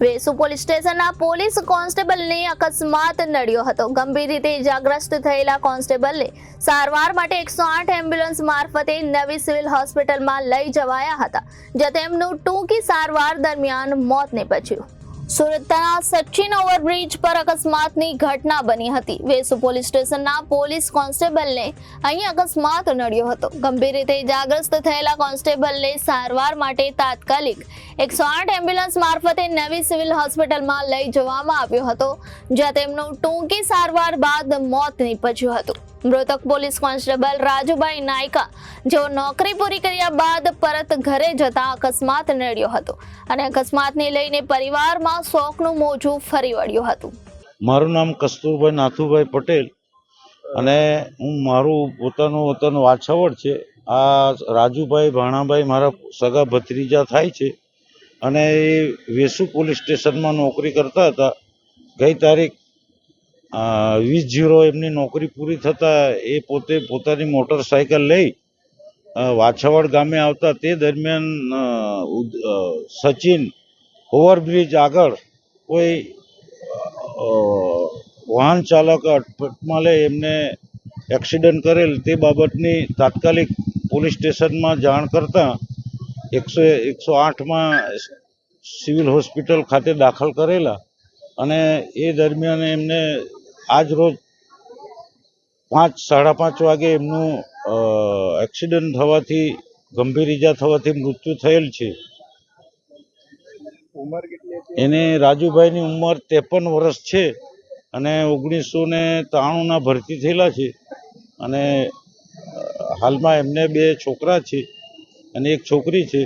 Vesu police સ્ટેશનના police કોન્સ્ટેબલને અકસ્માત નડ્યો હતો. ગંભીર રીતે ઇજાગ્રસ્ત થયેલા કોન્સ્ટેબલને સારવાર માટે એકસો આઠ એમ્બ્યુલન્સ મારફતે નવી સિવિલ હોસ્પિટલમાં લઈ જવાયા હતા, જ્યાં તેમનું ટૂંકી સારવાર દરમિયાન મોત નીપજ્યું. સુરતના સચિન ઓવરબ્રિજ પર અકસ્માતની ઘટના બની હતી. વેસુ પોલીસ સ્ટેશનના પોલીસ કોન્સ્ટેબલને અહીં અકસ્માત નડ્યો હતો. ગંભીર રીતે ઇજાગ્રસ્ત થયેલા કોન્સ્ટેબલને સારવાર માટે તાત્કાલિક એકસો આઠ એમ્બ્યુલન્સ મારફતે નવી સિવિલ હોસ્પિટલમાં લઈ જવામાં આવ્યો હતો, જ્યાં તેમનું ટૂંકી સારવાર બાદ મોત નીપજ્યું હતું. મૃતક પોલીસ કોન્સ્ટેબલ રાજુભાઈ નાયકા, જેઓ નોકરી પૂરી કર્યા બાદ પરત ઘરે જતા અકસ્માત નડ્યો હતો અને અકસ્માતને લઈને પરિવારમાં શોકનું મોજું ફરી વળ્યું હતું. મારું નામ કસ્તુરભાઈ નાથુભાઈ પટેલ અને હું મારું પોતાનું વતન વાછાવડ છે. આ રાજુભાઈ ભાણાભાઈ મારા સગા ભત્રીજા થાય છે અને એ વેસુ પોલીસ સ્ટેશનમાં નોકરી કરતા હતા. ગઈ તારીખ વીસ જીરો એમની નોકરી પૂરી થતાં એ પોતે પોતાની મોટરસાયકલ લઈ વાછાવાડ ગામે આવતા તે દરમિયાન સચિન ઓવરબ્રિજ આગળ કોઈ વાહન ચાલક અટફટમાં લઈ એમને એક્સિડન્ટ કરેલ તે બાબતની તાત્કાલિક પોલીસ સ્ટેશનમાં જાણ કરતાં એકસો એકસો આઠમાં સિવિલ હોસ્પિટલ ખાતે દાખલ કરેલા અને એ દરમિયાન એમને આજ રોજ પાંચ સાડા પાંચ વાગે એમનું એક્સિડન્ટ થવાથી ગંભીર ઈજા થવાથી મૃત્યુ થયેલ છે. એને રાજુભાઈની ઉંમર ત્રેપન વર્ષ છે અને ઓગણીસો ને ત્રાણુંના ભરતી થયેલા છે. અને હાલમાં એમને બે છોકરા છે અને એક છોકરી છે.